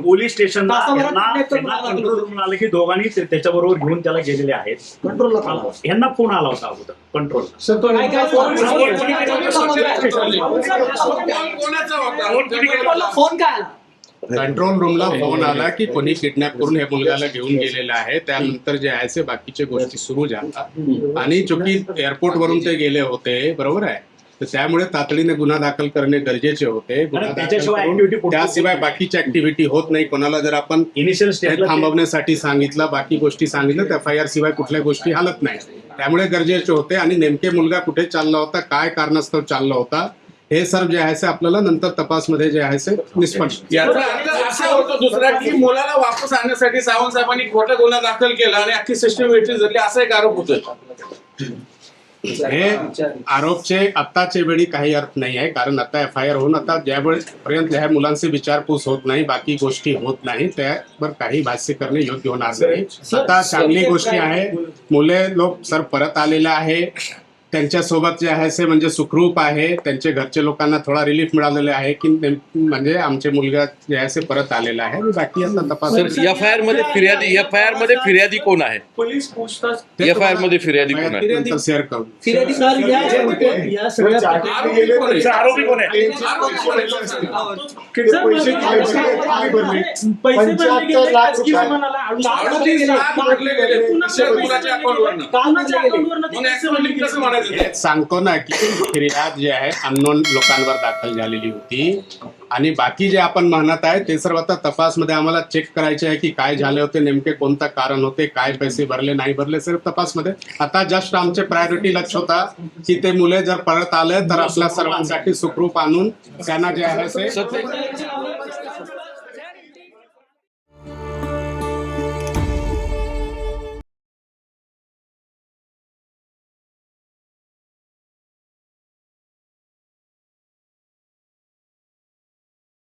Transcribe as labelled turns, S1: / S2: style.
S1: Police
S2: आला.
S1: Control room आले की दोघांनी त्याच्याबरोबर घेऊन त्याला गेलेले आहेत
S2: कंट्रोलला
S1: यांना फोन आला होता अगोदर कंट्रोल
S2: काय काय फोन
S3: कोणाचा होता?
S2: फोन काय आला
S4: कंट्रोल रूमला फोन आला की कोणी किडनॅप करून हे मुलगाला घेऊन गेलेलं आहे त्यानंतर जे आहे ते बाकीच्या गोष्टी सुरू झाल्या आणि चुकी एअरपोर्ट वरून ते गेले होते बरोबर आहे तर त्यामुळे तातडीने गुन्हा दाखल करणे गरजेचे होते. गुन्हा दाखल
S1: त्याच्याशिवाय
S4: करून
S1: activity कुठली-
S4: त्याशिवाय बाकीची ऍक्टिव्हिटी होत नाही. कोणाला जर आपण
S1: इनिशियल
S4: ते
S1: स्टेजला
S4: थांबवण्यासाठी सांगितलं बाकी गोष्टी सांगितलं तर एफ आय आर शिवाय कुठल्या गोष्टी हालत नाही. त्यामुळे गरजेचे होते आणि नेमके मुलगा कुठे चालला होता काय कारणास्तव चालला होता हे सर्व जे आहे ते आपल्याला नंतर तपासमध्ये जे आहे ते निष्पन्न
S3: याचा अर्थ असा होतो दुसरा की मुलाला वापस आणण्यासाठी सावंत साहेबांनी खोटा गुन्हा दाखल केला आणि अख्खी सिस्टम वेटली धरली असा एक आरोप होतोय.
S4: हे आरोपचे आत्ताच्या वेळी काही अर्थ नाही आहे कारण आता एफ आय आर होऊन आता ज्यावेळेपर्यंत ह्या मुलांची विचारपूस होत नाही बाकी गोष्टी होत नाही त्यावर काही भाष्य करणे योग्य होणार नाही. आता चांगली गोष्टी आहे मुले लोक सर परत आलेले आहे. त्यांच्यासोबत जे आहे ते म्हणजे सुखरूप आहे. त्यांचे घरचे लोकांना थोडा रिलीफ मिळालेला आहे की म्हणजे आमचे मुलगा जे आहे ते परत आलेला आहे बाकी आता तपास
S5: एफ आय आरमध्ये फिर्यादी एफ आय आरमध्ये फिर्यादी कोण आहे?
S1: पोलीस पूछताछ
S5: एफ आय आरमध्ये फिर्यादी कोण आहे?
S4: नंतर शेअर करू.
S2: फिर्यादी सर या या सगळ्या
S3: आरोपी कोण आहे?
S6: पैसे? पंच्याहत्तर लाख रुपये.
S3: भरले गेले. मग कसं म्हणायचं
S4: हेच सांगतो ना की फिर्याद जी आहे अननोन लोकांवर दाखल झालेली होती. आणि बाकी जे आपण म्हणत आहे ते सर्व आता तपासमध्ये आम्हाला चेक करायचे आहे की काय झाले होते नेमके कोणतं कारण होते काय पैसे भरले नाही भरले सर्व तपासमध्ये. आता जस्ट आमचे प्रायोरिटी लक्ष होता की ते मुले जर परत आले तर आपल्या सर्वांसाठी सुखरूप आणून त्यांना जे आहे ते